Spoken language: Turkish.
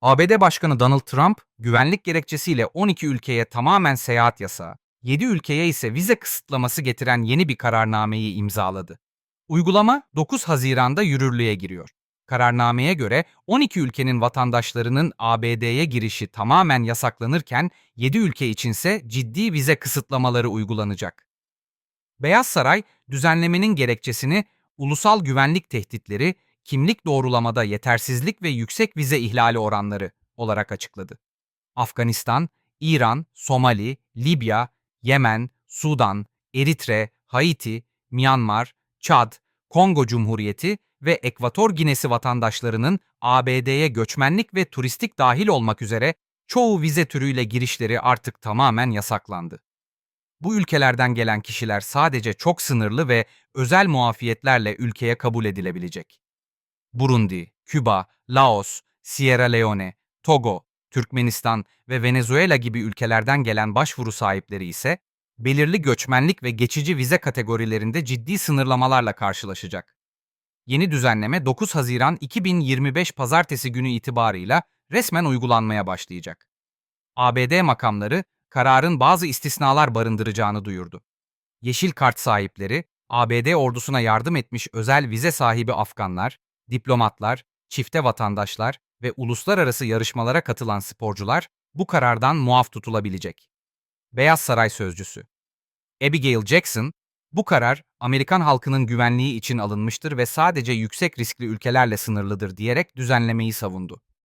ABD Başkanı Donald Trump, güvenlik gerekçesiyle 12 ülkeye tamamen seyahat yasağı, 7 ülkeye ise vize kısıtlaması getiren yeni bir kararnameyi imzaladı. Uygulama 9 Haziran'da yürürlüğe giriyor. Kararnameye göre 12 ülkenin vatandaşlarının ABD'ye girişi tamamen yasaklanırken 7 ülke içinse ciddi vize kısıtlamaları uygulanacak. Beyaz Saray, düzenlemenin gerekçesini ulusal güvenlik tehditleri, kimlik doğrulamada yetersizlik ve yüksek vize ihlali oranları olarak açıkladı. Afganistan, İran, Somali, Libya, Yemen, Sudan, Eritre, Haiti, Myanmar, Çad, Kongo Cumhuriyeti ve Ekvator Ginesi vatandaşlarının ABD'ye göçmenlik ve turistik dahil olmak üzere çoğu vize türüyle girişleri artık tamamen yasaklandı. Bu ülkelerden gelen kişiler sadece çok sınırlı ve özel muafiyetlerle ülkeye kabul edilebilecek. Burundi, Küba, Laos, Sierra Leone, Togo, Türkmenistan ve Venezuela gibi ülkelerden gelen başvuru sahipleri ise belirli göçmenlik ve geçici vize kategorilerinde ciddi sınırlamalarla karşılaşacak. Yeni düzenleme 9 Haziran 2025 pazartesi günü itibarıyla resmen uygulanmaya başlayacak. ABD makamları kararın bazı istisnalar barındıracağını duyurdu. Yeşil kart sahipleri, ABD ordusuna yardım etmiş özel vize sahibi Afganlar, diplomatlar, çifte vatandaşlar ve uluslararası yarışmalara katılan sporcular bu karardan muaf tutulabilecek. Beyaz Saray Sözcüsü Abigail Jackson, bu karar Amerikan halkının güvenliği için alınmıştır ve sadece yüksek riskli ülkelerle sınırlıdır diyerek düzenlemeyi savundu.